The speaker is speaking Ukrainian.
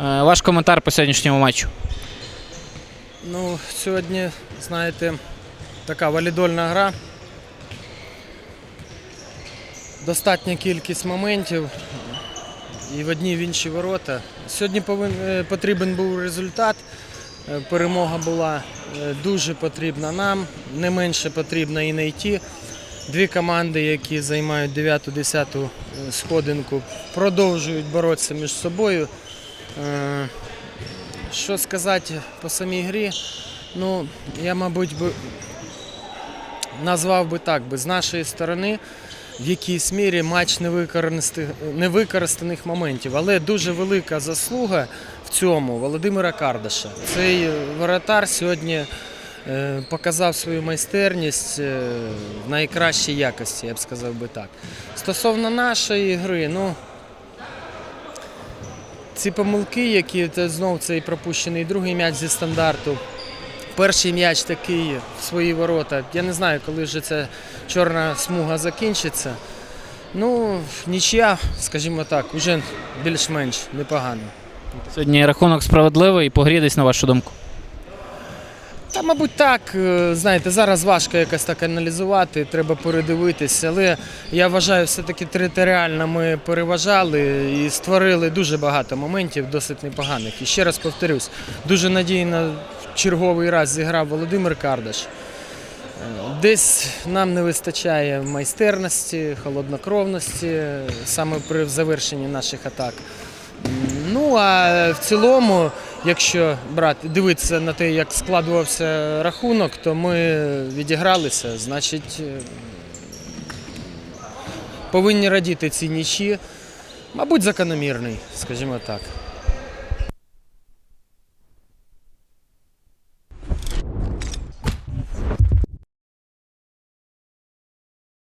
Е, Ваш коментар по сьогоднішньому матчу. Ну, сьогодні, знаєте, така валідольна гра. Достатня кількість моментів і в одні в інші ворота. Сьогодні е, потрібен був результат. Е, Перемога була дуже потрібна нам, не менше потрібна і не йти. Дві команди, які займають 9-10 сходинку, продовжують боротися між собою. Е, що сказати по самій грі? Ну, я, мабуть, би назвав би так, би, з нашої сторони в якійсь мірі матч невикористаних, моментів. Але дуже велика заслуга в цьому Володимира Кардаша. Цей воротар сьогодні е, показав свою майстерність е, в найкращій якості, я б сказав би так. Стосовно нашої гри, ну. Ці помилки, які це знов цей пропущений другий м'яч зі стандарту. Перший м'яч такий в свої ворота. Я не знаю, коли вже ця чорна смуга закінчиться. Ну, нічия, скажімо так, вже більш-менш непогано. Сьогодні рахунок справедливий і по десь на вашу думку. Та, мабуть, так. Е, Знаєте, зараз важко якось так аналізувати, треба передивитися. Але я вважаю, все-таки територіально ми переважали і створили дуже багато моментів, досить непоганих. І ще раз повторюсь, дуже надійно в черговий раз зіграв Володимир Кардаш. Е, Десь нам не вистачає майстерності, холоднокровності е, саме при завершенні наших атак. Ну а в цілому, якщо брати, дивитися на те, як складувався рахунок, то ми відігралися. Значить, е, повинні радіти ці нічі. Мабуть, закономірний, скажімо так.